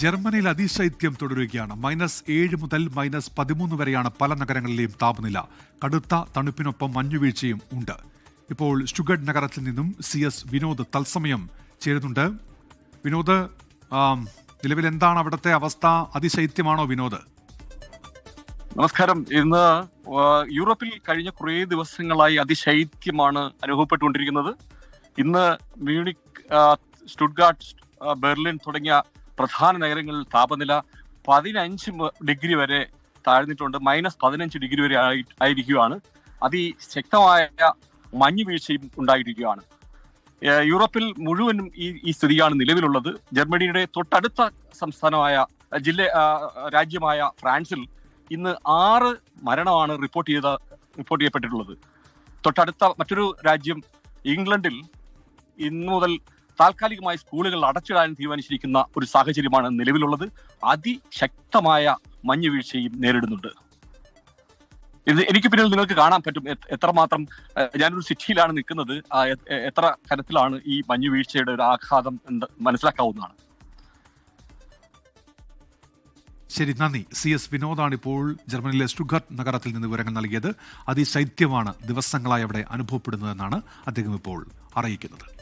ജർമ്മനിയിൽ അതിശൈത്യം തുടരുകയാണ്. മൈനസ് ഏഴ് മുതൽ മൈനസ് പതിമൂന്ന് വരെയാണ് പല നഗരങ്ങളിലെയും താപനില. കടുത്ത തണുപ്പിനൊപ്പം മഞ്ഞുവീഴ്ചയും ഉണ്ട്. ഇപ്പോൾ സ്റ്റുഗഡ് നഗരത്തിൽ നിന്നും സി എസ് വിനോദ് തത്സമയം ചേരുന്നുണ്ട്. വിനോദ് നിലവിൽ എന്താണ് അവിടുത്തെ അവസ്ഥ? അതിശൈത്യമാണോ വിനോദ്? നമസ്കാരം. ഇന്ന് യൂറോപ്പിൽ കഴിഞ്ഞ കുറേ ദിവസങ്ങളായി അതിശൈത്യമാണ് അനുഭവപ്പെട്ടുകൊണ്ടിരിക്കുന്നത്. ഇന്ന് മ്യൂണിക് സ്റ്റുഡ്ഗാർട്ട് ബെർലിൻ തുടങ്ങിയ പ്രധാന നഗരങ്ങളിൽ താപനില പതിനഞ്ച് ഡിഗ്രി വരെ താഴ്ന്നിട്ടുണ്ട്. മൈനസ് പതിനഞ്ച് ഡിഗ്രി വരെ ആയി- ആയിരിക്കുകയാണ്. അതിശക്തമായ മഞ്ഞ് വീഴ്ചയും ഉണ്ടായിരിക്കുകയാണ്. യൂറോപ്പിൽ മുഴുവനും ഈ ഈ സ്ഥിതിയാണ് നിലവിലുള്ളത്. ജർമ്മനിയുടെ തൊട്ടടുത്ത സംസ്ഥാനമായ ജില്ല രാജ്യമായ ഫ്രാൻസിൽ ഇന്ന് ആറ് മരണമാണ് റിപ്പോർട്ട് ചെയ്ത റിപ്പോർട്ട് ചെയ്യപ്പെട്ടിട്ടുള്ളത്. തൊട്ടടുത്ത മറ്റൊരു രാജ്യം ഇംഗ്ലണ്ടിൽ ഇന്നു മുതൽ താൽക്കാലികമായി സ്കൂളുകൾ അടച്ചിടാൻ തീരുമാനിച്ചിരിക്കുന്ന ഒരു സാഹചര്യമാണ് നിലവിലുള്ളത്. അതിശക്തമായ മഞ്ഞ് വീഴ്ചയും നേരിടുന്നുണ്ട്. ഇത് എനിക്ക് പിന്നിൽ നിങ്ങൾക്ക് കാണാൻ പറ്റും. എത്രമാത്രം ഞാനൊരു സിറ്റിയിലാണ് നിൽക്കുന്നത്. എത്ര തരത്തിലാണ് ഈ മഞ്ഞ് വീഴ്ചയുടെ ഒരു ആഘാതം മനസ്സിലാക്കാവുന്നതാണ്. ശരി നന്ദി. സി എസ് വിനോദാണ് ഇപ്പോൾ ജർമ്മനിയിലെ സ്റ്റുഗർട്ട് നഗരത്തിൽ നിന്ന് വിവരങ്ങൾ നൽകിയത്. അതിശൈത്യമാണ് ദിവസങ്ങളായി അവിടെ അനുഭവപ്പെടുന്നതെന്നാണ് അദ്ദേഹം ഇപ്പോൾ അറിയിക്കുന്നത്.